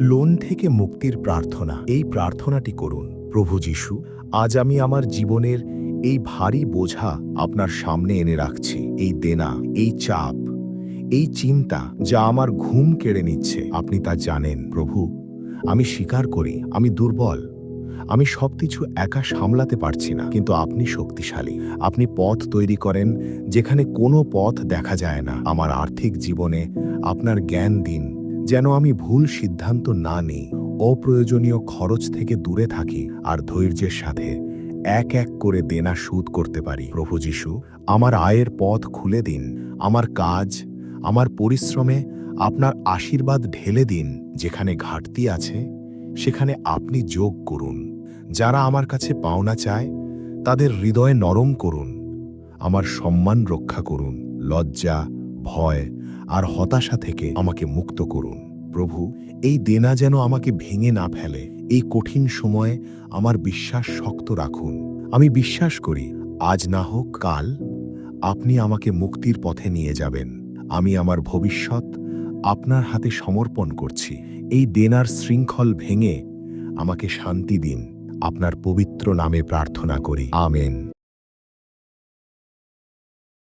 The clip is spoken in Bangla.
লোন থেকে মুক্তির প্রার্থনা। এই প্রার্থনাটি করুন, প্রভু যিশু, আজ আমি আমার জীবনের এই ভারী বোঝা আপনার সামনে এনে রাখছি। এই দেনা, এই চাপ, এই চিন্তা যা আমার ঘুম কেড়ে নিচ্ছে, আপনি তা জানেন। প্রভু, আমি স্বীকার করি, আমি দুর্বল। আমি সবকিছু একা সামলাতে পারছি না, কিন্তু আপনি শক্তিশালী। আপনি পথ তৈরি করেন যেখানে কোনো পথ দেখা যায় না। আমার আর্থিক জীবনে আপনার জ্ঞান দিন যেন আমি ভুল সিদ্ধান্ত না নিই, অপ্রয়োজনীয় খরচ থেকে দূরে থাকি আর ধৈর্যের সাথে এক এক করে দেনা সুদ করতে পারি। প্রভু যিশু, আমার আয়ের পথ খুলে দিন, আমার কাজ, আমার পরিশ্রমে আপনার আশীর্বাদ ঢেলে দিন, যেখানে ঘাটতি আছে, সেখানে আপনি যোগ করুন। যারা আমার কাছে পাওনা চায়, তাদের হৃদয় নরম করুন, আমার সম্মান রক্ষা করুন, লজ্জা, ভয় আর হতাশা থেকে আমাকে মুক্ত করুন। প্রভু, এই দেনা যেন আমাকে ভেঙে না ফেলে। এই কঠিন সময়ে আমার বিশ্বাস শক্ত রাখুন। আমি বিশ্বাস করি, আজ না হোক কাল, আপনি আমাকে মুক্তির পথে নিয়ে যাবেন। আমি আমার ভবিষ্যৎ আপনার হাতে সমর্পণ করছি। এই দেনার শৃঙ্খল ভেঙে আমাকে শান্তি দিন। আপনার পবিত্র নামে প্রার্থনা করি। আমেন।